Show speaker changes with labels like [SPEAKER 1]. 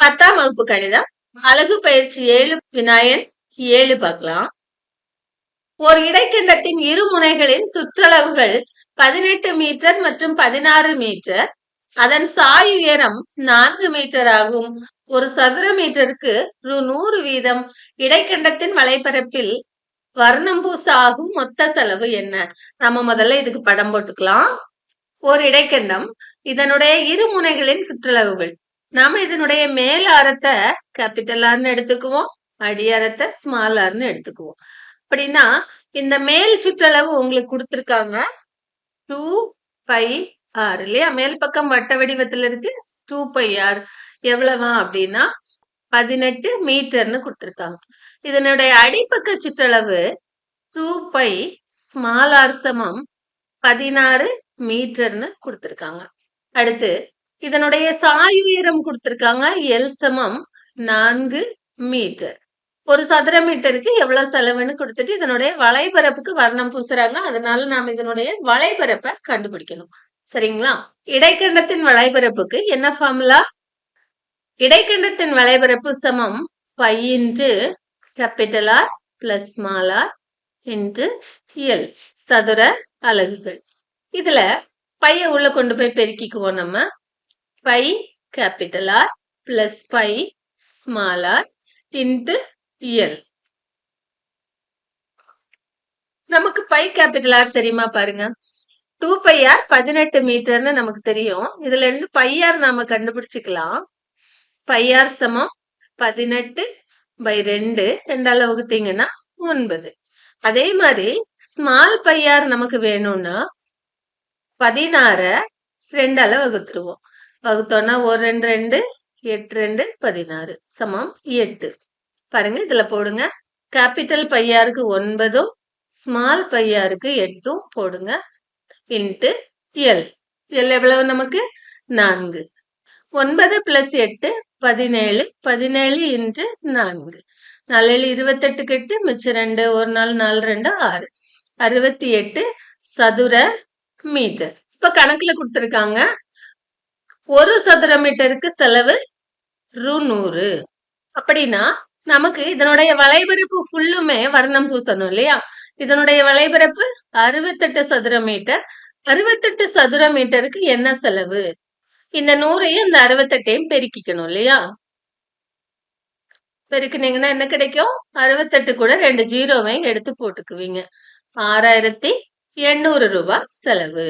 [SPEAKER 1] பத்தாம் வகுப்பு கணிதம் அழகு பயிற்சி ஏழு வினாயன் ஏழு பார்க்கலாம். ஒரு இடைக்கண்டத்தின் இரு முனைகளின் சுற்றளவுகள் பதினெட்டு மீட்டர் மற்றும் பதினாறு மீட்டர். அதன் சாய் உயரம் நான்கு மீட்டர் ஆகும். ஒரு சதுர மீட்டருக்கு ரூ நூறு வீதம். இடைக்கண்டத்தின் வலைப்பரப்பில் வர்ணம் பூச ஆகும் மொத்த செலவு என்ன? நம்ம முதல்ல இதுக்கு படம் போட்டுக்கலாம். ஒரு இடைக்கண்டம் இதனுடைய இரு முனைகளின் சுற்றளவுகள். நாம இதனுடைய மேல் ஆரத்தை கேபிட்டல் ஆர்னு எடுத்துக்குவோம் அடியாரத்தை ஸ்மால் ஆர்னு எடுத்துக்குவோம். அப்படின்னா இந்த மேல் சுற்றளவு உங்களுக்கு கொடுத்துருக்காங்க. டூ பை ஆர் இல்லையா? மேல் பக்கம் வட்ட வடிவத்துல இருக்கு டூ பை ஆர் எவ்வளவா அப்படின்னா பதினெட்டு மீட்டர்னு கொடுத்துருக்காங்க. இதனுடைய அடிப்பக்க சுற்றளவு டூ பை ஸ்மால் ஆர் சமம் பதினாறு மீட்டர்னு கொடுத்துருக்காங்க. அடுத்து இதனுடைய சாய் உயரம் கொடுத்திருக்காங்க எல் சமம் நான்கு மீட்டர். ஒரு சதுர மீட்டருக்கு எவ்வளவு செலவுன்னு கொடுத்துட்டு இதனுடைய வளைபரப்புக்கு வர்ணம் பூசுறாங்க. அதனால நாம இதனுடைய வளைபரப்பை கண்டுபிடிக்கணும். சரிங்களா? இடைக்கண்டத்தின் வளைபரப்புக்கு என்ன ஃபார்முலா இடைக்கண்டத்தின் வளைபரப்பு சமம் pi into capital R plus small R into L சதுர அலகுகள். இதுல பைய உள்ள கொண்டு போய் பெருக்கிக்குவோம் நம்ம. Pi capital R plus pi small R into L நமக்கு பை கேபிட்டல் ஆர் தெரியுமா பாருங்க. டூ பை ஆர் பதினெட்டு மீட்டர்னு நமக்கு தெரியும். இதுல இருந்து பையார் நாம கண்டுபிடிச்சுக்கலாம். பையார் சமம் பதினெட்டு பை ரெண்டு ரெண்டால வகுத்தீங்கன்னா ஒன்பது. அதே மாதிரி ஸ்மால் பையார் நமக்கு வேணும்னா பதினாற ரெண்டால வகுத்துருவோம். வகுத்தோன்னா ஒரு ரெண்டு ரெண்டு எட்டு ரெண்டு பதினாறு சமம் எட்டு. பாருங்க இதுல போடுங்க. கேபிட்டல் பையாருக்கு ஒன்பதும் ஸ்மால் பையாருக்கு எட்டும் போடுங்க. Into L. எல் எவ்வளவு நமக்கு? நான்கு. ஒன்பது பிளஸ் எட்டு பதினேழு. பதினேழு இன்ட்டு நான்கு. நாலு இருபத்தெட்டு எட்டு மிச்சம் ரெண்டு ஒரு நாள் நாலு ரெண்டு ஆறு. அறுபத்தி எட்டு சதுர மீட்டர். இப்ப கணக்குல கொடுத்துருக்காங்க. ஒரு சதுர மீட்டருக்கு செலவு ரூ நூறு அப்படின்னா நமக்கு இதனுடைய வலைபரப்பு ஃபுல்லுமே வர்ணம் பூசணும் இல்லையா? இதனுடைய வளைபரப்பு அறுபத்தெட்டு சதுர மீட்டர். அறுபத்தெட்டு சதுர மீட்டருக்கு என்ன செலவு? இந்த நூறையும் இந்த அறுபத்தெட்டையும் பெருக்கிக்கணும் இல்லையா? பெருக்குனீங்கன்னா என்ன கிடைக்கும்? அறுபத்தெட்டு கூட ரெண்டு ஜீரோவையும் எடுத்து போட்டுக்குவீங்க. ஆறாயிரத்தி எண்ணூறு ரூபாய் செலவு.